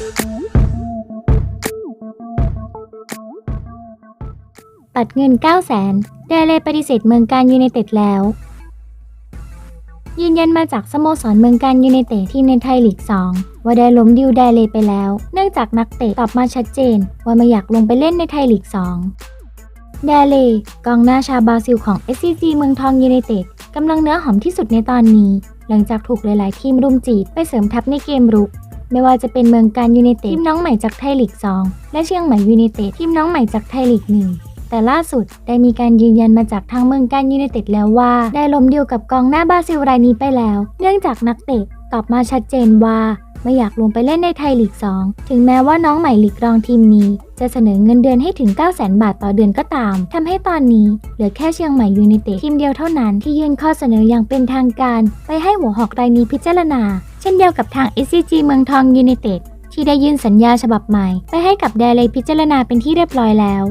ปัดเงิน 9 0 0 0 0 0เดเลปฏิเสธเมืองการยูไนเต็ดแล้ว ยืนยันมาจากสโมสรเมืองการยูไนเต็ดที่ในไทยลีก 2 ว่าได้ล้มดิวเดเลไปแล้ว เนื่องจากนักเตะตอบมาชัดเจน ว่าไม่อยากลงไปเล่นในไทยลีก 2 เดเลกองหน้าชาบราซิลของ SCG เมืองทองยูไนเต็ดกำลังเนื้อหอมที่สุดในตอนนี้ หลังจากถูกหลาย ๆ ทีมรุมจีบไปเสริมทัพในเกมรุก ไม่ว่าจะเป็นเมืองการยูไนเต็ดทีมน้องใหม่จากไทยลีก 2 และเชียงใหม่ยูไนเต็ดทีมน้องใหม่จากไทยลีก 1แต่ล่าสุดได้มีการยืนยันมาจากทางเมืองการยูไนเต็ดแล้วว่า ได้ล้มดีลกับกองหน้าบราซิลรายนี้ไปแล้ว เนื่องจากนักเตะตอบมาชัดเจนว่า ไม่อยากลงไปเล่นในไทยลีก 2 ถึงแม้ว่าน้องใหม่ลีกรองทีมนี้ จะเสนอเงินเดือนให้ถึง 9 0 0 0 0 0 บาทต่อเดือนก็ตามทำให้ตอนนี้เหลือแค่เชียงใหม่ยูไนเต็ดทีมเดียวเท่านั้นที่ยื่นข้อเสนออย่างเป็นทางการ ไปให้หัวหอกรายนี้พิจารณา เช่นเดียวกับทาง SCG เมืองทองยูไนเต็ดที่ได้ยื่นสัญญาฉบับใหม่ ไปให้กับแดเลยพิจารณาเป็นที่เรียบร้อยแล้ว